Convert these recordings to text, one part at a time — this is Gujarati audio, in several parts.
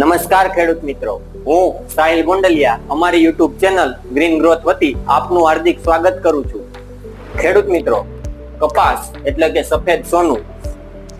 નમસ્કાર ખેડૂત મિત્રો. હું સાહિલ ગોંડલિયા, અમારી યુટ્યુબ ચેનલ ગ્રીન ગ્રોથ વતી આપનું હાર્દિક સ્વાગત કરું છું. ખેડૂત મિત્રો, કપાસ એટલે કે સફેદ સોનું,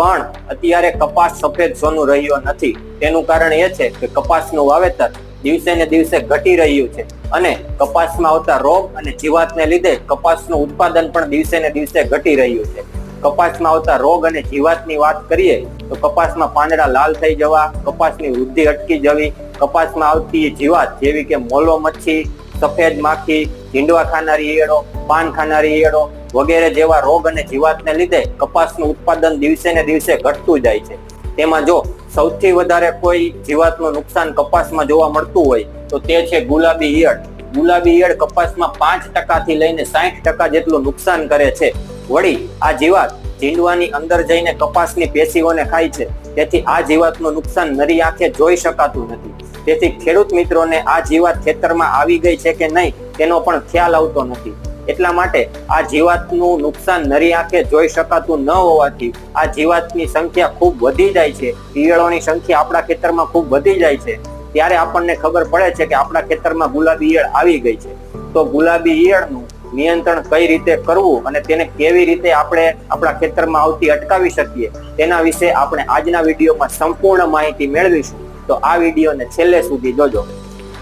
પણ અત્યારે કપાસ સફેદ સોનું રહ્યો નથી. તેનું કારણ એ છે કે કપાસનું વાવેતર દિવસે ને દિવસે ઘટી રહ્યું છે અને કપાસમાં આવતા રોગ અને જીવાતને લીધે કપાસનું ઉત્પાદન પણ દિવસે ને દિવસે ઘટી રહ્યું છે. કપાસમાં આવતા રોગ અને જીવાતની વાત કરીએ, તો કપાસમાં પાંદડા લાલ થઈ જવા, કપાસની વૃદ્ધિ અટકી જવી, કપાસમાં આવતી જીવાત જેવી કે મોલો મચ્છી, સફેદ માખી ઝીંડવા ખાનારી ઈયળો, પાન ખાનારી ઈયળો વગેરે જેવા રોગ અને જીવાતને લીધે કપાસનું ઉત્પાદન દિવસે ને દિવસે ઘટતું જાય છે. તેમાં જો સૌથી વધારે કોઈ જીવાતનું નુકસાન કપાસમાં જોવા મળતું હોય, તો તે છે ગુલાબી ઈયળ. ગુલાબી ઈયળ કપાસમાં પાંચ ટકાથી લઈને સાઠ ટકા જેટલું નુકસાન કરે છે. વળી આ જીવાત જીંડવાની અંદર જઈને કપાસની પેશીઓને ખાય છે. તેથી આ જીવાતનું નુકસાન નરી આંખે જોઈ શકાતું નથી. તેથી ખેડૂત મિત્રોને આ જીવાત ખેતરમાં આવી ગઈ છે કે નહીં તેનો પણ ખ્યાલ આવતો નથી. એટલા માટે આ જીવાતનું નુકસાન નરી આંખે જોઈ શકાતું ન હોવાથી આ જીવાતની સંખ્યા ખૂબ વધી જાય છે. ઈયળોની સંખ્યા આપણા ખેતરમાં ખૂબ વધી જાય છે. ત્યારે આપણને ખબર પડે છે કે આપણા ખેતરમાં ગુલાબી ઈયળ આવી ગઈ છે. તો ગુલાબી ઈયળનું નિયંત્રણ કઈ રીતે કરવું અને તેને કેવી રીતે આપણે આપણા ખેતરમાં આવતી અટકાવી શકીએ, તેના વિશે આપણે આજના વિડીયોમાં સંપૂર્ણ માહિતી મેળવીશું. તો આ વિડીયોને છેલ્લે સુધી જોજો.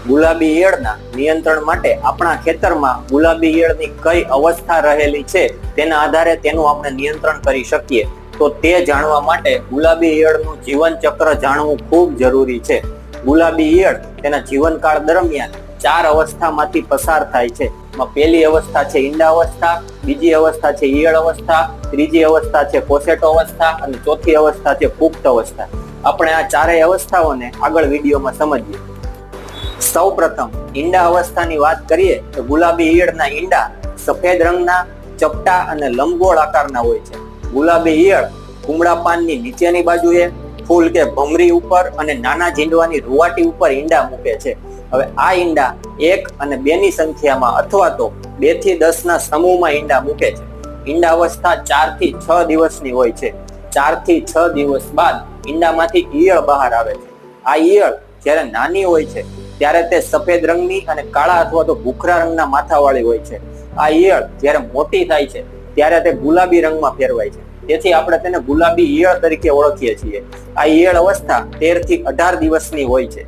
ગુલાબી ઈયળના નિયંત્રણ માટે આપણા ખેતરમાં ગુલાબી ઈયળની કઈ અવસ્થા રહેલી છે, તેના આધારે તેનું આપણે નિયંત્રણ કરી શકીએ. તો તે જાણવા માટે ગુલાબી ઈયળનું જીવન ચક્ર જાણવું ખૂબ જરૂરી છે. ગુલાબી ઈયળ તેના જીવનકાળ દરમિયાન ચાર અવસ્થામાંથી પસાર થાય છે. પહેલી અવસ્થા છે ઈંડા અવસ્થા, બીજી અવસ્થા છે ઈયળ અવસ્થા, ત્રીજી અવસ્થા છે કોસેટો અવસ્થા અને ચોથી અવસ્થા છે પુખ્ત અવસ્થા. આપણે આ ચારેય અવસ્થાઓને આગળ વિડીયોમાં સમજીએ. સૌ પ્રથમ ઈંડા અવસ્થાની વાત કરીએ તો ગુલાબી ઈયળના ઈંડા સફેદ રંગના, ચપટા અને લંબગોળ આકારના હોય છે. ગુલાબી ઈયળ કુમળા પાનની નીચેની બાજુએ, ફૂલ કે ભમરી ઉપર અને નાના ઝીંડવાની રૂવાટી ઉપર ઈંડા મૂકે છે. હવે આ ઈંડા એક અને બે ની સંખ્યામાં અથવા તો બેથી દસ ના સમૂહમાં ઈંડા મૂકે છે. ઈંડા અવસ્થા ચારથી છ દિવસની હોય છે. ચારથી છ દિવસ બાદ ઈંડામાંથી ઈયળ બહાર આવે છે. આ ઈયળ જ્યારે નાની હોય છે, ત્યારે તે સફેદ રંગની અને કાળા અથવા તો ભૂખરા રંગના માથાવાળી હોય છે. આ ઈયળ જ્યારે મોટી થાય છે, ત્યારે તે ગુલાબી રંગમાં ફેરવાય છે. તેથી આપણે તેને ગુલાબી ઈયળ તરીકે ઓળખીએ છીએ. આ ઈયળ અવસ્થા તેરથી અઢાર દિવસની હોય છે.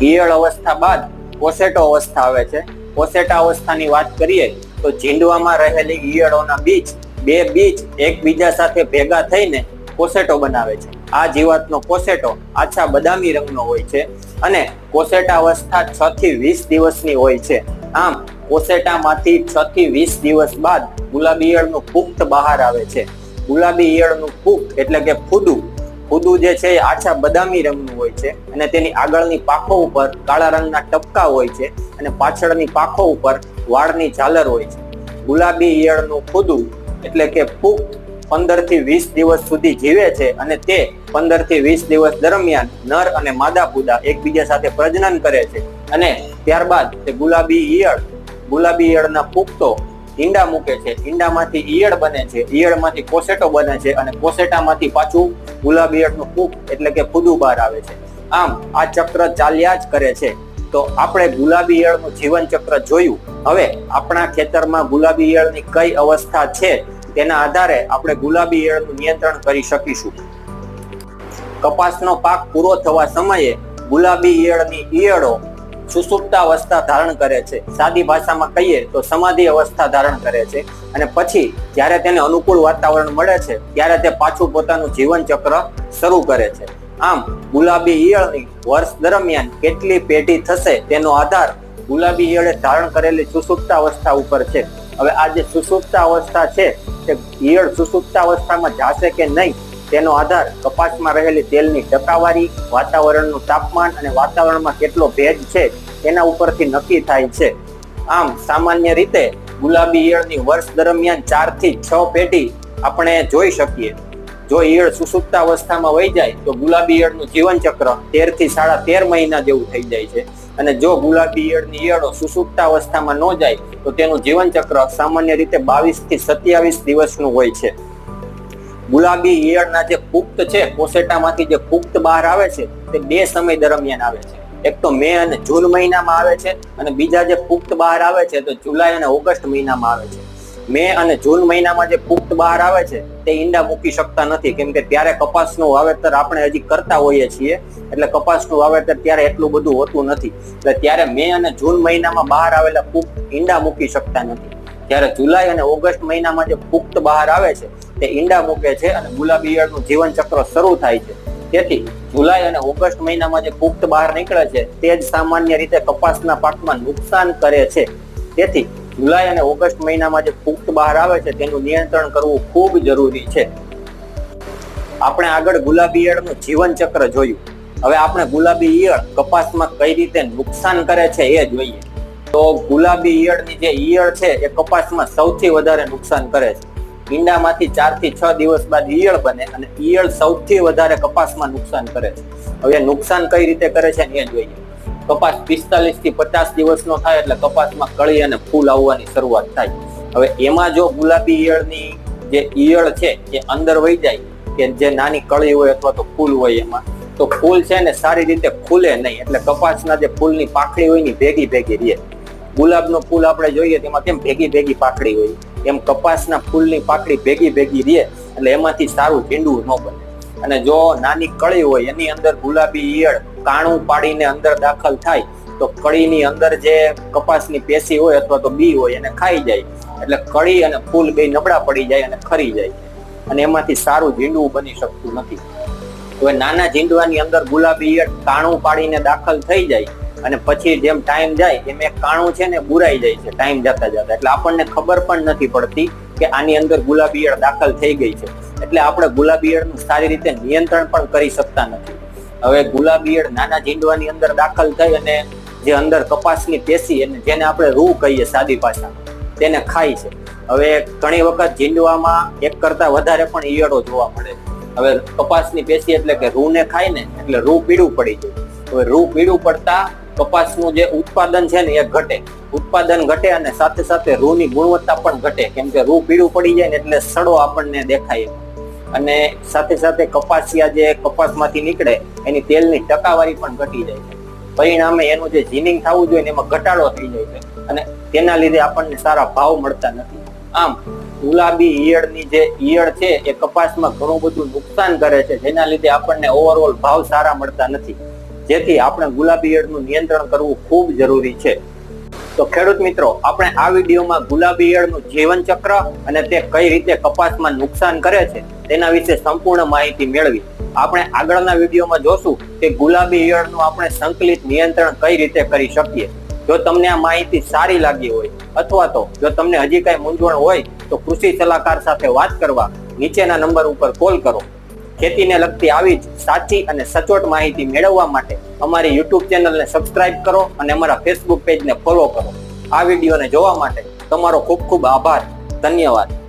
ઈયળ અવસ્થા બાદ કોસેટો અવસ્થા આવે છે. કોસેટા અવસ્થાની વાત કરીએ તો ઝીંડવામાં રહેલી ઈયળોના બીજ, બે બીજ એકબીજા સાથે ભેગા થઈને કોસેટો બનાવે છે. આ જીવાતનો કોસેટો આછા બદામી રંગનો હોય છે અને કોસેટા અવસ્થા છ થી વીસ દિવસની હોય છે. આમ કોસેટામાંથી છ થી વીસ દિવસ બાદ ગુલાબી ઈયળનું પુખ્ત બહાર આવે છે. ગુલાબી ઈયળનું પુખ્ત એટલે કે ફૂદું ફૂદું જે છે એ આછા બદામી રંગનું હોય છે અને તેની આગળની પાખો ઉપર કાળા રંગના ટપકા હોય છે અને પાછળની પાખો ઉપર વાળની ઝાલર હોય છે. ગુલાબી ઈયળનું ફૂદું એટલે કે પુખ્ત પંદરથી વીસ દિવસ સુધી જીવે છે અને તે પંદરથી વીસ દિવસ દરમિયાન નર અને માદા ફૂદા એકબીજા સાથે પ્રજનન કરે છે. અને ત્યારબાદ તે ગુલાબી ઈયળ, ગુલાબી ઈયળના પુખ્તો ઈંડા મૂકે છે. ઈંડામાંથી ઈયળ બને છે. ઈયળમાંથી કોસેટો બને છે અને કોસેટામાંથી પાછું ગુલાબી ઈયળનું પુખ એટલે કે ફૂદું બહાર આવે છે. આમ આ ચક્ર ચાલ્યા જ કરે છે. તો આપણે ગુલાબી ઈયળનું જીવન ચક્ર જોયું. હવે આપણા ખેતરમાં ગુલાબી ઈયળની કઈ અવસ્થા છે તેના આધારે આપણે ગુલાબી ઈયળનું નિયંત્રણ કરી શકીશું. કપાસનો પાક પૂરો થવા સમયે ગુલાબી ઈયળની ઈયળો સુસુપ્તા અવસ્થા ધારણ કરે છે. સાદી ભાષામાં કહીએ તો સમાધિ અવસ્થા ધારણ કરે છે. અને પછી જ્યારે તેને અનુકૂળ વાતાવરણ મળે છે, ત્યારે તે પાછું પોતાનું જીવન ચક્ર શરૂ કરે છે. આમ, ગુલાબી ઈયળની વર્ષ દરમિયાન કેટલી પેઢી થશે તેનો આધાર ગુલાબી ઈયળે ધારણ કરેલી સુસુપ્તા અવસ્થા ઉપર છે. હવે આ જે સુસુપ્તા અવસ્થા છે, તે ઈયળ સુસુપ્તા અવસ્થામાં જાશે કે નહીં તેનો આધાર કપાસમાં રહેલી તેલની ટકાવારી, વાતાવરણનું તાપમાન અને વાતાવરણમાં કેટલો ભેજ છે તેના ઉપરથી નક્કી થાય છે. આમ, સામાન્ય રીતે ગુલાબી ઈયળની વર્ષ દરમિયાન ચારથી છ પેઢી આપણે જોઈ શકીએ. જો ઈયળ સુસુપ્તા અવસ્થામાં વહી જાય, તો ગુલાબી ઈયળનું જીવનચક્ર તેરથી સાડા તેર મહિના જેવું થઈ જાય છે. અને જો ગુલાબી ઈયળની ઈયળો સુસુપ્તા અવસ્થામાં ન જાય, તો તેનું જીવનચક્ર સામાન્ય રીતે બાવીસથી સત્યાવીસ દિવસનું હોય છે. ગુલાબી ઈયળના જે પુખ્ત છે, કોસેટામાંથી જે પુખ્ત બહાર આવે છે, તે બે સમય દરમિયાન આવે છે. એક તો મે અને જૂન મહિનામાં આવે છે અને બીજા જે પુખ્ત બહાર આવે છે, તો જુલાઈ અને ઓગસ્ટ મહિનામાં આવે છે. મે અને જૂન મહિનામાં જે પુખ્ત બહાર આવે છે, તે ઈંડા મૂકી શકતા નથી. કેમ કે ત્યારે કપાસનું વાવેતર આપણે હજી કરતા હોઈએ છીએ, એટલે કપાસનું વાવેતર ત્યારે એટલું બધું હોતું નથી. એટલે ત્યારે મે અને જૂન મહિનામાં બહાર આવેલા પુખ્ત ઈંડા મૂકી શકતા નથી. જ્યારે જુલાઈ અને ઓગસ્ટ મહિનામાં જે પુખ્ત બહાર આવે છે તે ઈંડા મૂકે છે અને ગુલાબી ઈયળનું જીવન ચક્ર શરૂ થાય છે. તેથી જુલાઈ અને ઓગસ્ટ મહિનામાં જે પુખ્ત બહાર નીકળે છે, તે જ સામાન્ય રીતે કપાસના પાકમાં નુકસાન કરે છે. તેથી જુલાઈ અને ઓગસ્ટ મહિનામાં જે પુખ્ત બહાર આવે છે, તેનું નિયંત્રણ કરવું ખૂબ જરૂરી છે. આપણે આગળ ગુલાબી ઈયળનું જીવન ચક્ર જોયું. હવે આપણે ગુલાબી ઈયળ કપાસમાં કઈ રીતે નુકસાન કરે છે એ જોઈએ. તો ગુલાબી ઈયળની જે ઈયળ છે, એ કપાસમાં સૌથી વધારે નુકસાન કરે છે. ઈંડામાંથી ચારથી છ દિવસ બાદ ઈયળ બને અને ઈયળ સૌથી વધારે કપાસમાં નુકસાન કરે છે. હવે નુકસાન કઈ રીતે કરે છે એ જોઈએ. કપાસ પિસ્તાલીસથી પચાસ દિવસનો થાય એટલે કપાસમાં કળી અને ફૂલ આવવાની શરૂઆત થાય. હવે એમાં જો ગુલાબી ઈયળની જે ઈયળ છે એ અંદર વહી જાય કે જે નાની કળી હોય અથવા તો ફૂલ હોય એમાં, તો ફૂલ છે ને સારી રીતે ખુલે નહીં એટલે કપાસના જે ફૂલની પાખડી હોય ને ભેગી ભેગી રહે. ગુલાબનું ફૂલ આપણે જોઈએ તેમાં કેમ ભેગી ભેગી પાખડી હોય? એમ કપાસના ફૂલની પાકડી ભેગી ભેગી રહે એટલે એમાંથી સારું ઝીંડું ન બને. અને જો નાની કળી હોય, એની અંદર ગુલાબી ઈયળ, કાણું પાડીને અંદર દાખલ થાય, તો કળીની અંદર જે કપાસની પેશી હોય અથવા તો બી હોય, એને ખાઈ જાય. એટલે કળી અને ફૂલ બે નબળા પડી જાય અને ખરી જાય. અને એમાંથી સારું ઝીંડવું બની શકતું નથી. હવે નાના ઝીંડવાની અંદર ગુલાબી ઈયળ, કાણું પાડીને દાખલ થઈ જાય અને પછી જેમ ટાઈમ જાય, એમ એક કાણું છે ને બુરાઈ જાય છે ટાઈમ જતા જતા. એટલે આપણને ખબર પણ નથી પડતી કે આની અંદર ગુલાબીયળ દાખલ થઈ ગઈ છે. એટલે આપણે ગુલાબીયળનું સારી રીતે નિયંત્રણ પણ કરી શકતા નથી. હવે ગુલાબીયળ નાના ઝીંડવાની અંદર દાખલ થઈ અને જે અંદર કપાસની પેશી અને જેને આપણે રૂ કહીએ સાદી ભાષામાં, તેને ખાય છે. હવે ઘણી વખત ઝીંડવામાં એક કરતા વધારે પણ ઈયળો જોવા મળે છે. હવે કપાસની પેશી એટલે કે રૂને ખાય ને એટલે રૂ પીળું પડી જાય. હવે રૂ પીળું પડતા કપાસનું જે ઉત્પાદન છે ને એ ઘટે. ઉત્પાદન ઘટે અને સાથે સાથે રૂની ગુણવત્તા પણ ઘટે. કેમ કે રૂ પીળું પડી જાય ને એટલે સડો આપણને દેખાય. અને સાથે સાથે કપાસિયા જે કપાસમાંથી નીકળે, એની તેલની ટકાવારી પણ ઘટી જાય છે. પરિણામે એનું જે જીનિંગ થવું જોઈએ એમાં ઘટાડો થઈ જાય છે. અને તેના લીધે આપણને સારા ભાવ મળતા નથી. આમ, ગુલાબી ઈયળની જે ઈયળ છે, એ કપાસમાં ઘણું બધું નુકસાન કરે છે. જેના લીધે આપણને ઓવરઓલ ભાવ સારા મળતા નથી. જેથી આપણે ગુલાબી ઈયળનું નિયંત્રણ કરવું ખૂબ જરૂરી છે. તો ખેડૂત મિત્રો, આપણે આ વિડીયોમાં ગુલાબી ઈયળનું જીવન ચક્ર અને તે કઈ રીતે કપાસમાં નુકસાન કરે છે, તેના વિશે સંપૂર્ણ માહિતી મેળવી. આપણે આગળના વિડીયોમાં જોશું કે ગુલાબી ઈયળનું આપણે સંકલિત નિયંત્રણ કઈ રીતે કરી શકીએ. જો તમને આ માહિતી સારી લાગી હોય, અથવા તો જો તમને હજી કઈ મૂંઝવણ હોય, તો કૃષિ સલાહકાર સાથે વાત કરવા નીચેના નંબર ઉપર કોલ કરો. ખેતીને લગતી આવી જ સાચી અને સચોટ માહિતી મેળવવા માટે અમારી યુટ્યુબ ચેનલને સબસ્ક્રાઇબ કરો અને અમારા ફેસબુક પેજને ફોલો કરો. આ વિડીયોને જોવા માટે તમારો ખૂબ ખૂબ આભાર. ધન્યવાદ.